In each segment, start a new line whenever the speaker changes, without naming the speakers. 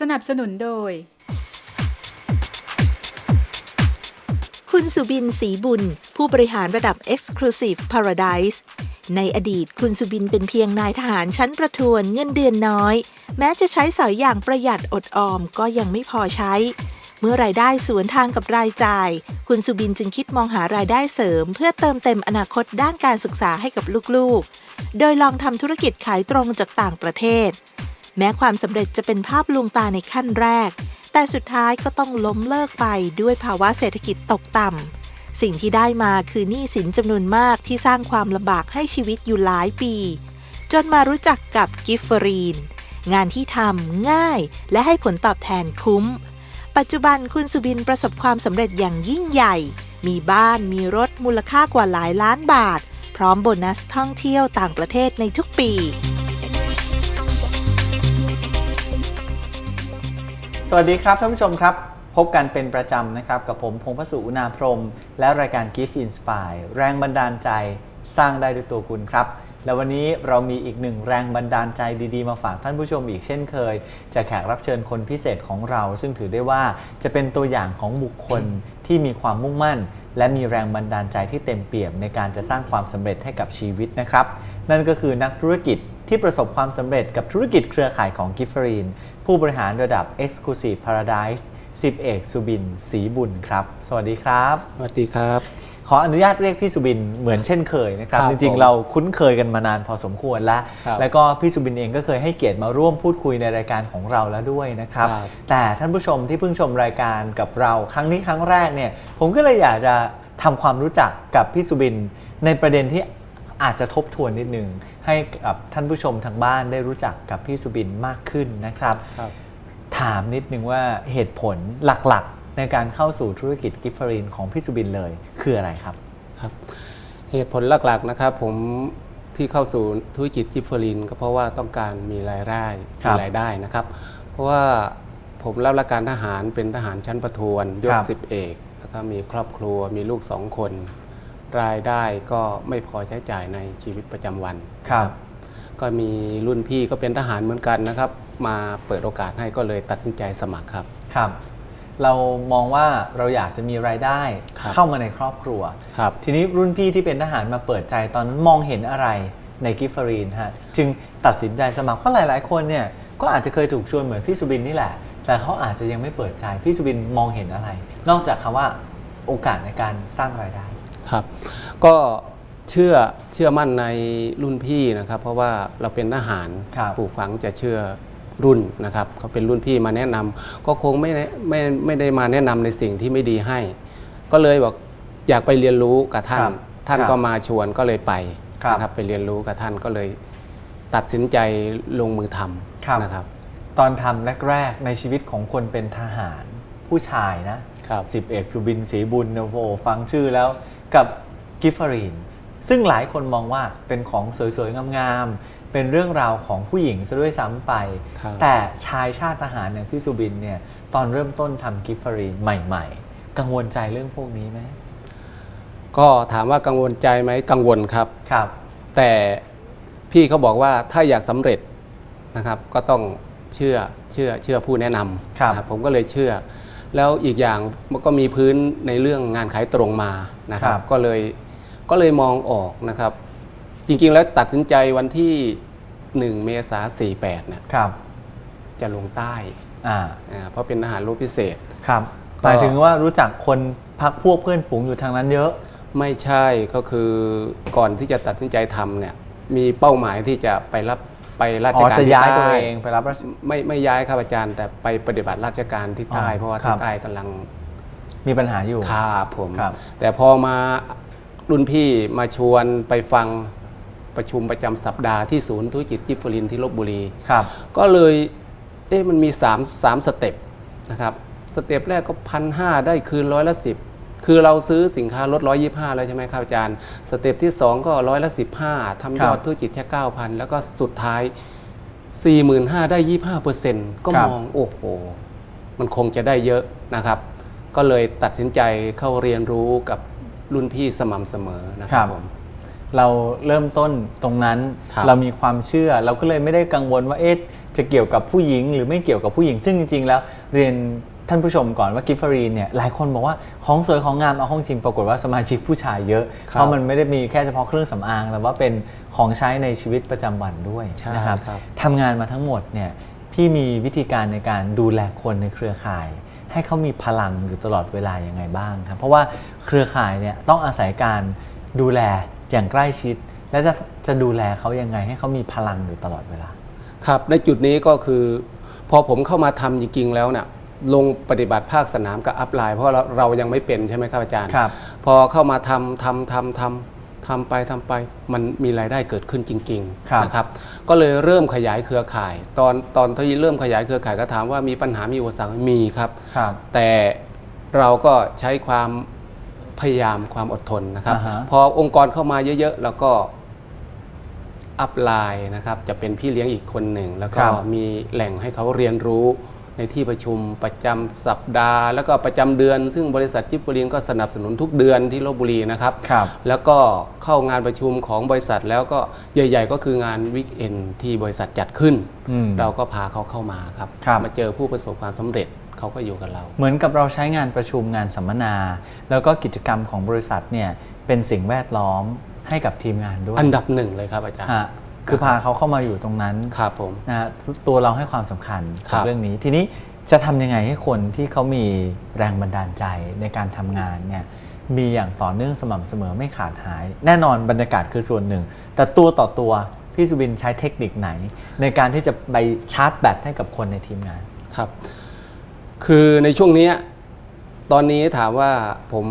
สนับสนุนโดย
คุณสุบินศรีบุญ ผู้บริหารระดับ Exclusive Paradise ในอดีตคุณสุบินเป็นเพียงนายทหารชั้นประทวนเงินเดือนน้อย แม้จะใช้สอยอย่างประหยัดอดออมก็ยังไม่พอใช้ เมื่อรายได้สวนทางกับรายจ่าย คุณสุบินจึงคิดมองหารายได้เสริม เพื่อเติมเต็มอนาคตด้านการศึกษาให้กับลูกๆ โดยลองทำธุรกิจขายตรงจากต่างประเทศ แม้ความสำเร็จจะเป็นภาพลวงตาในขั้นแรก แต่สุดท้ายก็ต้องล้มเลิกไปด้วยภาวะเศรษฐกิจตกต่ำสิ่งที่ได้มาคือหนี้สินจำนวนมากที่สร้างความลำบากให้ชีวิตอยู่หลายปี จนมารู้จักกับกิฟเฟอรีน งานที่ทำง่ายและให้ผลตอบแทนคุ้ม ปัจจุบันคุณสุบินประสบความสำเร็จอย่างยิ่งใหญ่ มีบ้านมีรถมูลค่ากว่าหลายล้านบาท พร้อมโบนัสท่องเที่ยวต่างประเทศในทุกปี
สวัสดีครับท่านผู้ชมครับ พบกันเป็นประจำนะครับ กับผมพงพสุอุณาพรม และรายการ Gift Inspire แรงบันดาลใจสร้างได้ด้วยตัวคุณครับ และวันนี้เรามีอีกหนึ่งแรงบันดาลใจดีๆ มาฝากท่านผู้ชมอีกเช่นเคย จากแขกรับเชิญคนพิเศษของเรา ซึ่งถือได้ว่าจะเป็นตัวอย่างของบุคคลที่มีความมุ่งมั่น และมีแรงบันดาลใจที่เต็มเปี่ยมในการจะสร้างความสำเร็จให้กับชีวิตนะครับ นั่นก็คือนักธุรกิจ ที่ประสบความสำเร็จกับธุรกิจเครือข่ายของกิฟเฟอรีน ผู้บริหารระดับ Exclusive Paradise สิบเอกสุบินศรีบุญครับ สวัสดีครับ
สวัสดีครับ
ขออนุญาตเรียกพี่สุบินเหมือนเช่นเคยนะครับ
ครับ
จริง
ผม
ๆเราคุ้นเคยกันมานานพอสมควรแล้ว
ครับ
แล้วก็พี่สุบินเองก็เคยให้เกียรติมาร่วมพูดคุยในรายการของเราแล้วด้วยนะครับ
ครับ
แต่ท่านผู้ชมที่เพิ่งชมรายการกับเรา ครั้งนี้ครั้งแรกเนี่ย ผมก็เลยอยากจะทำความรู้จักกับพี่สุบินในประเด็นที่ อาจจะทบทวนนิดนึงให้กับท่านผู้ชมทางบ้านได้รู้จักกับพี่สุบินมากขึ้นนะครับ
ครับ
ถามนิดนึงว่าเหตุผลหลักๆ ในการเข้าสู่ธุรกิจกิฟเฟอรีนของพี่สุบินเลยคืออะไรครับ
ครับ เหตุผลหลักๆนะครับผมที่เข้าสู่ธุรกิจกิฟเฟอรินก็เพราะว่าต้องการมีรายได้
ครั
มี
บ
รายได้นะครับ เพราะว่าผมรับราชการทหารเป็นทหารชั้นประทวนย
ค
ศ
รับ
สิบเอกแล้วก็มีครอบครัวมีลูกสองคน รายได้ก็ไม่พอใช้จ่ายในชีวิตประจำวัน
ครับ
ก็มีรุ่นพี่ก็เป็นทหารเหมือนกันนะครับ มาเปิดโอกาสให้ก็เลยตัดสินใจสมัครครับ
ครับ เรามองว่าเราอยากจะมีรายได้
ครับ
เข้ามาในครอบครัว
ครับ
ทีนี้รุ่นพี่ที่เป็นทหารมาเปิดใจตอนนั้นมองเห็นอะไรในกิฟเฟอรีนฮะจึงตัดสินใจสมัครเพราะหลายๆ คนเนี่ยก็อาจจะเคยถูกชวนเหมือนพี่สุบินนี่แหละ แต่เขาอาจจะยังไม่เปิดใจพี่สุบินมองเห็นอะไร นอกจากคำว่าโอกาสในการสร้างรายได้
ครับ ก็เชื่อเชื่อมั่นในรุ่นพี่นะครับ เพราะว่าเราเป็นทหาร
ครับ
ปลูกฝังจะเชื่อรุ่นนะครับเขาเป็นรุ่นพี่มาแนะนำก็คงไม่ได้ไม่ไม่ได้มาแนะนำในสิ่งที่ไม่ดีให้ ก็เลยบอกอยากไปเรียนรู้กับท่าน
ครับ
ท่าน
ครับ
ก็มาชวนก็เลยไป
ครับ
นะครับไปเรียนรู้กับท่านก็เลย ตัดสินใจลงมือท
ครับำ
นะครับ
ตอนทำแรกๆในชีวิตของคนเป็นทหารผู้ชายนะ ครับ สิบเอกสุบินศรีบุญเนยโอ้โหฟังชื่อแล้ว กับกิฟเฟอรีนซึ่งหลายคนมองว่าเป็นของสวยๆ งามๆ เป็นเรื่องราวของผู้หญิงซะด้วยซ้ำไป
ครับ
แต่ชายชาติทหารอย่างพี่สุบินเนี่ยตอนเริ่มต้นทำกิฟเฟอรีนใหม่ๆ กังวลใจเรื่องพวกนี้ไหม
ก็ถามว่ากังวลใจไหมกังวลครับ
ครับ
แต่พี่เขาบอกว่าถ้าอยากสำเร็จนะครับก็ต้องเชื่อเชื่อเชื่อผู้แนะนำ
ครับ
นะผมก็เลยเชื่อ แล้วอีกอย่างมันก็มีพื้นในเรื่องงานขายตรงมานะครับ ก็เลยก็เลยมองออกนะครับ จริงๆแล้วตัดสินใจวันที่ 1 เมษายน48เนี่ย
ครับ
จะลงใต้
อ่า
อ่าเพราะเป็นทหารรบพิเศษ
ครับ
ก็
หมายถึงว่ารู้จักคนพักพวกเพื่อนฝูงอยู่ทางนั้นเยอะ
ไม่ใช่ก็คือก่อนที่จะตัดสินใจทำเนี่ยมีเป้าหมายที่จะไปรับ ไปรา
อ๋
ช
อ
การ
จะ
ที่
ย้าย
ใต้
ตัวเองไปรับราช
ไม่ไม่ย้ายครับอาจารย์ แต่ไปปฏิบัติราชการที่ใต้
อ๋อ
เพราะว่า
ครั
ที่
บ
ใต้กำลัง
มีปัญหาอยู่
ครับผม
ครับ
แต่พอมารุ่นพี่มาชวนไปฟังประชุมประจำสัปดาห์ที่ศูนย์ธุรกิจจิฟฟลินที่ลบบุรี
ครับ
ก็เลยเอ๊ะมันมี3 3สเต็ปนะครับ สเต็ปแรกก็พันห้าได้คืนร้อยละสิบ คือเราซื้อสินค้าลดร้อยยี่ห้าแล้วใช่ไหมครับอาจารย์ สเต็ปที่ 2 ก็ร้อยละสิบห้าทำยอด
ครับ
ธุรกิจแค่เก้าพันแล้วก็สุดท้าย 4 5 0 0 0 ได้ยี่ห้าเปอร์เซ็นต์ก็
ครับ
มองโอ้โห มันคงจะได้เยอะนะครับ ก็เลยตัดสินใจเข้าเรียนรู้กับรุ่นพี่สม่ำเสมอนะค
ครั
รับบผม
เราเริ่มต้นตรงนั้น
ครับ
เรามีความเชื่อ เราก็เลยไม่ได้กังวลว่าเอ๊ะจจะเกี่ยวกับผู้หญิง หรือไม่เกี่ยวกับผู้หญิงซึ่งจริงๆแล้วเรียน ท่านผู้ชมก่อนว่ากิฟฟรีนเนี่ยหลายคนบอกว่าของสวยของงามเอาห้องจริงปรากฏว่าสมาชิกผู้ชายเยอะ
ครับ
เพราะมันไม่ได้มีแค่เฉพาะเครื่องสำอาง แต่ว่าเป็นของใช้ในชีวิตประจำวันด้วย
ใช่
นะครับ
ครับ
ทำงานมาทั้งหมดเนี่ยพี่มีวิธีการในการดูแลคนในเครือข่าย ให้เขามีพลังอยู่ตลอดเวลายังไงบ้างครับเพราะว่าเครือข่ายเนี่ยต้องอาศัยการดูแลอย่างใกล้ชิด และจะจะดูแลเขายังไงให้เขามีพลังอยู่ตลอดเวลา
ครับในจุดนี้ก็คือ พอผมเข้ามาทำจริงๆแล้วเนี่ย ลงปฏิบัติภาคสนามกับอัพไลน์เพราะเราเรายังไม่เป็นใช่ไหมครับอาจารย์
ครับ
พอเข้ามาทำทำทำทำทำไปทำไป มันมีรายได้เกิดขึ้นจริง
ครับ
ๆนะครับ ก็เลยเริ่มขยายเครือข่าย ตอนตอนที่เริ่มขยายเครือข่ายก็ถามว่ามีปัญหามีอุปสรรคไหมมีครับ
ครับ
แต่เราก็ใช้ความพยายามความอดทนนะครับ
อ่าฮะ
พอองค์กรเข้ามาเยอะๆ แล้วก็อัพไลน์นะครับ จะเป็นพี่เลี้ยงอีกคนหนึ่ง แล้วก็มีแหล่งให้เขาเรียนรู้ ในที่ประชุมประจำสัปดาห์ แล้วก็ประจำเดือน ซึ่งบริษัทจิฟฟรีนก็สนับสนุนทุกเดือนที่ลบบุรีนะครับ
ครับ
แล้วก็เข้างานประชุมของบริษัทแล้วก็ใหญ่ ๆ ก็คืองานวิกเอนที่บริษัทจัดขึ้น
อืม
เราก็พาเขาเข้ามาครับ
ครับ
มาเจอผู้ประสบความสำเร็จเขาก็อยู่กับเรา
เหมือนกับเราใช้งานประชุมงานสัมมนา แล้วก็กิจกรรมของบริษัทเนี่ยเป็นสิ่งแวดล้อมให้กับทีมงานด้วย
อันดับหนึ่งเลยครับอาจารย์
ฮะ คือพาเขาเข้ามาอยู่ตรงนั้น
ครับผม
นะฮะตัวเราให้ความสำคัญ
ครั
กับบเรื่องนี้ ทีนี้จะทำยังไงให้คนที่เขามีแรงบันดาลใจในการทำงานเนี่ยมีอย่างต่อเนื่องสม่ำเสมอไม่ขาดหาย แน่นอนบรรยากาศคือส่วนหนึ่ง แต่ตัวต่อตัวพี่สุบินใช้เทคนิคไหน ในการที่จะไปชาร์จแบตให้กับคนในทีมงาน
ครับ คือในช่วงเนี้ยตอนนี้ถามว่าผม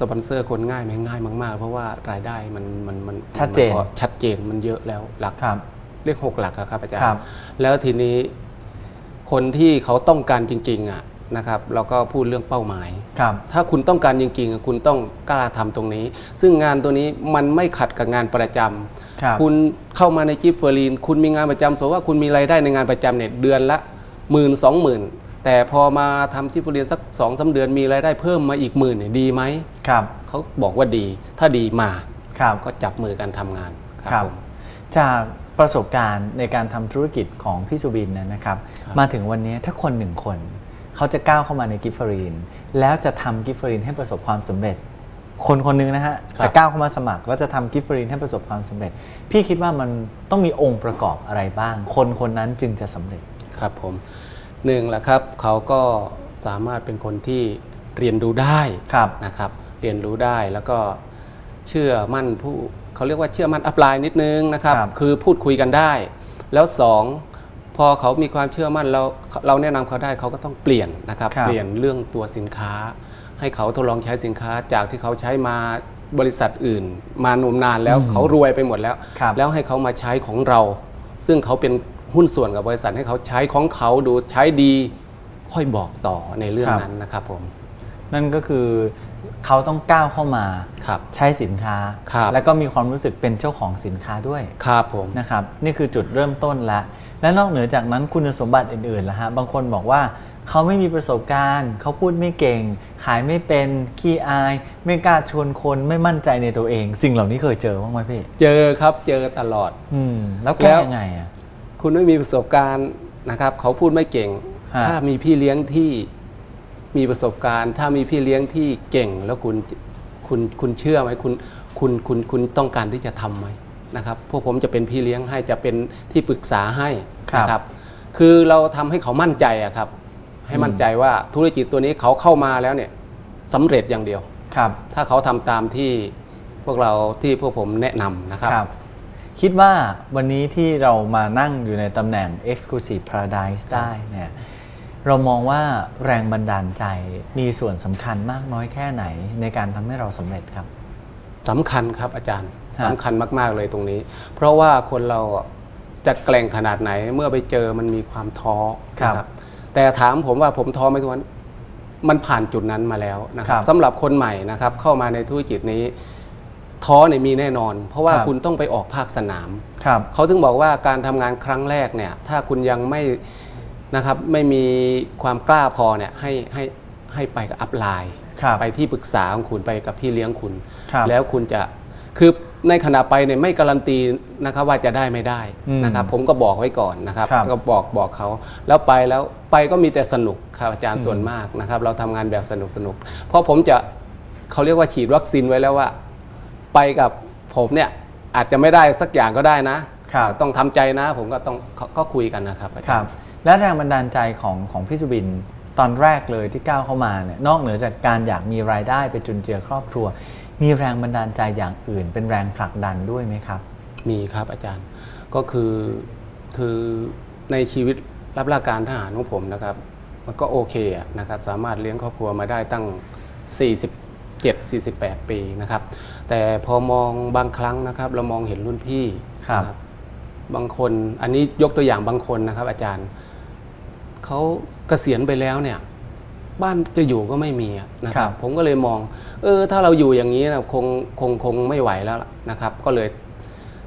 สปอนเซอร์คนง่ายไหมง่ายมาก ๆ เพราะว่ารายได้มันมันมัน
ชัดเจน
มัพอชัดเจนมันเยอะแล้วหลัก
ครับ
เรียกหกหลักอะครับอาจาร
ครั
ย์
บ
แล้วทีนี้คนที่เขาต้องการจริงๆอะนะครับเราก็พูดเรื่องเป้าหมาย
ครับ
ถ้าคุณต้องการจริงๆอะคุณต้องกล้าทำตรงนี้ ซึ่งงานตัวนี้มันไม่ขัดกับงานประจำ
ครับ
คุณเข้ามาในจิฟเฟอรีน คุณมีงานประจำสมมติว่าคุณมีรายได้ในงานประจำเนี่ยเดือนละหมื่นสองหมื่น แต่พอมาทำจิฟเฟอรีนสักสองสาเดือนมีรายได้เพิ่มมาอีกหมื่นเนี่ยดีไหม
ครับ
เขาบอกว่าดีถ้าดีมา
ครับ
ก็จับมือกันทำงานครับ
ครับ
ผม
จากประสบการณ์ในการทำธุรกิจของพี่สุบินนะนะครับ
ครับ
มาถึงวันนี้ถ้าคนหนึ่งคน เขาจะก้าวเข้ามาในกิฟฟรีนแล้วจะทำกิฟฟรีนให้ประสบความสำเร็จ คนคนหนึงนะฮะจะก้าวเข้ามาสมัครแล้วจะทำกิฟฟรีนให้ประสบความสำเร็จ พี่คิดว่ามันต้องมีองค์ประกอบอะไรบ้าง คนคนนั้นจึงจะสำเร็จ
ครับผม หนึ่งแหละครับเขาก็สามารถเป็นคนที่เรียนรู้ได้
ครับ
นะครับ เรียนรู้ได้แล้วก็เชื่อมั่นผู้เขาเรียกว่าเชื่อมั่นอัพไลน์นิดนึงนะครับ
ครับ
คือพูดคุยกันได้ แล้วสองพอเขามีความเชื่อมั่นเราเราแนะนำเขาได้เขาก็ต้องเปลี่ยนนะครับ
ครับ
เปลี่ยนเรื่องตัวสินค้า ให้เขาทดลองใช้สินค้าจากที่เขาใช้มาบริษัทอื่น มานมนานแล้ว
อืม
เขารวยไปหมดแล้ว
ครับ
แล้วให้เขามาใช้ของเรา ซึ่งเขาเป็น หุ้นส่วนกับบริษัทให้เขาใช้ของเขาดูใช้ดี ค่อยบอกต่อในเรื่อง
ครับ
นั้นนะครับผม
นั่นก็คือเขาต้องก้าวเข้ามา
ครับ
ใช้สินค้า
ครับ
แล้วก็มีความรู้สึกเป็นเจ้าของสินค้าด้วย
ครับผม
นะครับนี่คือจุดเริ่มต้นละและนอกเหนือจากนั้นคุณสมบัติอื่นๆล่ะฮะบางคนบอกว่าเขาไม่มีประสบการณ์ เขาพูดไม่เก่ง ขายไม่เป็นขี้อาย ไม่กล้าชวนคนไม่มั่นใจในตัวเอง สิ่งเหล่านี้เคยเจอบ้างไหมพี่
เจอครับเจอตลอด
อืมแล้ว
แล้
แก้
ว
ยังไงอะ
คุณไม่มีประสบการณ์นะครับ เขาพูดไม่เก่ง
ฮะ
ถ้ามีพี่เลี้ยงที่มีประสบการณ์ ถ้ามีพี่เลี้ยงที่เก่งแล้วคุณคุณคุณเชื่อไหมคุณคุณคุณคุณต้องการที่จะทำไหมนะครับ พวกผมจะเป็นพี่เลี้ยงให้จะเป็นที่ปรึกษาให้นะครับ คือเราทำให้เขามั่นใจอะครับ ให้มั่นใจว่าธุรกิจตัวนี้เขาเข้ามาแล้วเนี่ยสำเร็จอย่างเดียว
ครับ
ถ้าเขาทำตามที่พวกเราที่พวกผมแนะนำนะครับ
ครับ คิดว่าวันนี้ที่เรามานั่งอยู่ในตำแหน่ง Exclusive Paradise ได้เนี่ยเรามองว่าแรงบันดาลใจมีส่วนสำคัญมากน้อยแค่ไหนในการทำให้เราสำเร็จครับ
สำคัญครับอาจารย์
ฮะ
สำคัญมากๆเลยตรงนี้ เพราะว่าคนเราอะจะแกร่งขนาดไหนเมื่อไปเจอมันมีความท้อนะแต่ถามผมว่าผมท้อไหมทุกวันมันผ่านจุดนั้นมาแล้วนะครับสำหรับคนใหม่นะครับเข้ามาในธุรกิจนี้ ท้อเนี่ยมีแน่นอน เพราะว่าคุณต้องไปออกภาคสนาม
ครับ
เขาถึงบอกว่าการทำงานครั้งแรกเนี่ยถ้าคุณยังไม่นะครับไม่มีความกล้าพอเนี่ยให้ให้ให้ไปกับอัพไลน์
ครับ
ไปที่ปรึกษาของคุณไปกับพี่เลี้ยงคุณ
ครับ
แล้วคุณจะคือในขณะไปเนี่ยไม่การันตีนะครับว่าจะได้ไม่ได้
อืม
นะครับผมก็บอกไว้ก่อนนะครับ
ครับ
ก็บอกบอกเขาแล้วไปแล้วไปก็มีแต่สนุกครับอาจารย์ส่วนมากนะครับเราทำงานแบบสนุกสนุกเพราะผมจะเขาเรียกว่าฉีดวัคซีนไว้แล้วว่า ไปกับผมเนี่ยอาจจะไม่ได้สักอย่างก็ได้นะครับ ต้องทำใจนะ ผมก็ต้องก็ก็คุยกันนะครับอา
ค
จา
รั
ร
บ
ย์
และแรงบันดาลใจของของพี่สุบินตอนแรกเลยที่ก้าวเข้ามาเนี่ยนอกเหนือจากการอยากมีรายได้ไปจุนเจือครอบครัว มีแรงบันดาลใจอย่างอื่น เป็นแรงผลักดันด้วยไหมครับ
มีครับอาจารย์ก็คือคือในชีวิตรับราชการทหารของผมนะครับ มันก็โอเคอะนะครับ สามารถเลี้ยงครอบครัวมาได้ตั้ง 47 48 ปีนะครับ แต่พอมองบางครั้งนะครับ เรามองเห็นรุ่นพี่
ครับ
นะบางคนอันนี้ยกตัวอย่างบางคนนะครับ อาจารย์เขาเกษียณไปแล้วเนี่ย บ้านจะอยู่ก็ไม่มีอะนะค
ครั
รับ
บ
ผมก็เลยมอง เออ ถ้าเราอยู่อย่างนี้นะคงคงคงไม่ไหวแล้วล่ะนะครับ ก็เลย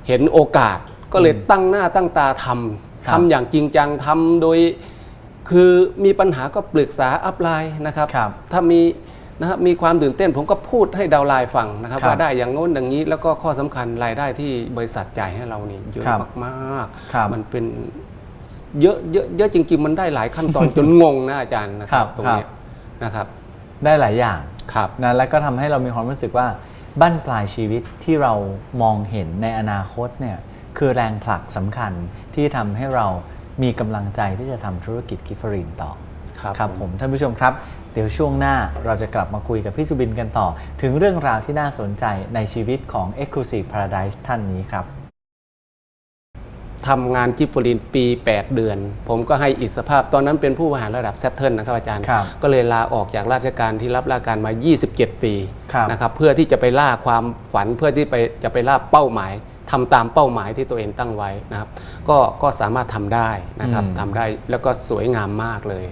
เห็นโอกาสก็เลยตั้งหน้าตั้งตาทำ
ครับ
ทำอย่างจริงจังทำโดย คือมีปัญหาก็ปรึกษาอัพไลน์นะครับ
ครับ
ถ้ามี นะครับมีความตื่นเต้นผมก็พูดให้ดาวน์ไลน์ฟังนะครับ
ครับ
ว่าได้อย่างโน้นอย่างนี้แล้วก็ข้อสำคัญรายได้ที่บริษัทจ่ายให้เรานี่เยอะ
ครับ
มาก
ครับ
ๆมันเป็นเยอะเยอะเยอะจริง ๆ มันได้หลายขั้นตอนจนงงนะอาจารย์นะครั
ครับบ
ตรงเนี้ยนะครับ
ได้หลายอย่าง
ครับ
นะแล้วก็ทำให้เรามีความรู้สึกว่าบั้นปลายชีวิตที่เรามองเห็นในอนาคตเนี่ยคือแรงผลักสำคัญที่ทำให้เรามีกำลังใจที่จะทำธุรกิจกิฟเฟอรินต่อ
ครับ
ครับ
ผม
ผมท่านผู้ชมครับ เดี๋ยวช่วงหน้าเราจะกลับมาคุยกับพี่สุบินกันต่อ ถึงเรื่องราวที่น่าสนใจในชีวิตของ Exclusive Paradise ท่านนี้ครับ
ทำงานจิฟฟลินปี 8 เดือน ผมก็ให้อิสรภาพตอนนั้นเป็นผู้บริหารระดับแซตเทิลนะครับอาจารย์
ครับ
ก็เลยลาออกจากราชการที่รับราชการมา 27 ปี
ครับ
นะครับเพื่อที่จะไปล่าความฝันเพื่อที่ไปจะไปล่าเป้าหมายทำตามเป้าหมายที่ตัวเองตั้งไว้นะครับ ก็ก็สามารถทำได้นะครับ
อืม
ทำได้แล้วก็สวยงามมากเลย